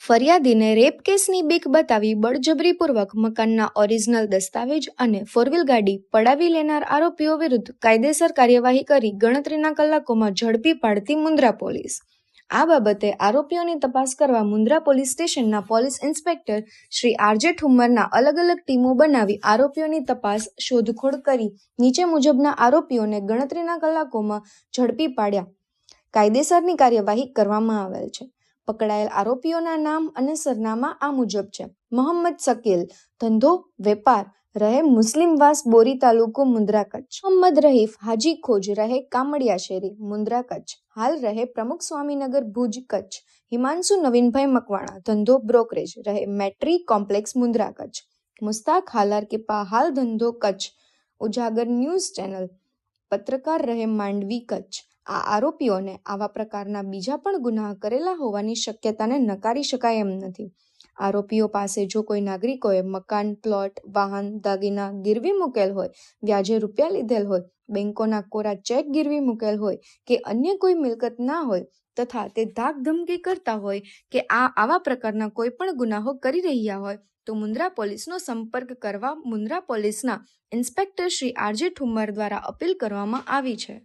ફરિયાદીને rape કેસની બીક બતાવી બળજબરીપૂર્વક મકાનના ઓરિજિનલ દસ્તાવેજ અને ફોરવ્હીલ ગાડી પડાવી લેનાર આરોપીઓ વિરુદ્ધ કાયદેસર કાર્યવાહી કરી ગણતરીના કલાકોમાં ઝડપી પાડતી મુન્દ્રા પોલીસ. આ બાબતે આરોપીઓની તપાસ કરવા મુન્દ્રા પોલીસ સ્ટેશનના પોલીસ ઇન્સ્પેક્ટર શ્રી આરજે ઠુમ્મરના અલગ અલગ ટીમો બનાવી આરોપીઓની તપાસ શોધખોળ કરી નીચે મુજબના આરોપીઓને ગણતરીના કલાકોમાં ઝડપી પાડ્યા. કાયદેસરની કાર્યવાહી કરવામાં આવેલ છે. પકડાયેલ આરોપીઓના નામ અને સરનામા આ મુજબ છે. મોહમ્મદ શકીલ ધંધો, વેપાર, રહે મુસ્લિમવાસ બોરી તાલુકો મુન્દ્રા કચ્છ. મોહમ્મદ રહીફ, હાજી ખોજ, રહે કામડિયા શેરી, મુન્દ્રા કચ્છ. હાલ રહે પ્રમુખ સ્વામીનગર, ભુજ કચ્છ. હિમાંશુ નવીનભાઈ મકવાણા, ધંધો બ્રોકરેજ, રહે મેટ્રી કોમ્પ્લેક્સ, મુન્દ્રા કચ્છ. મુસ્તાક હાલાર કિપા હાલ ધંધો કચ્છ. ઉજાગર ન્યૂઝ ચેનલ. પત્રકાર રહે માંડવી કચ્છ. આ આરોપીઓને આવા પ્રકારના બીજા પણ ગુનાહ કરેલા હોવાની શક્યતાને નકારી શકાય એમ નથી. આરોપીઓ પાસે જો કોઈ નાગરિકોએ મકાન, પ્લોટ, વાહન, દાગીના, ગીરવી મૂકેલ હોય, વ્યાજે રૂપિયા લીધેલ હોય, બેંકોના કોરા ચેક ગીરવી મૂકેલ હોય કે અન્ય કોઈ મિલકત ના હોય તથા તે ધાક ધમકી કરતા હોય કે આ આવા પ્રકારના કોઈ પણ ગુનાહો કરી રહ્યા હોય, તો મુન્દ્રા પોલીસનો સંપર્ક કરવા મુન્દ્રા પોલીસના ઇન્સ્પેક્ટર શ્રી આરજે ઠુમ્મર દ્વારા અપીલ કરવામાં આવી છે.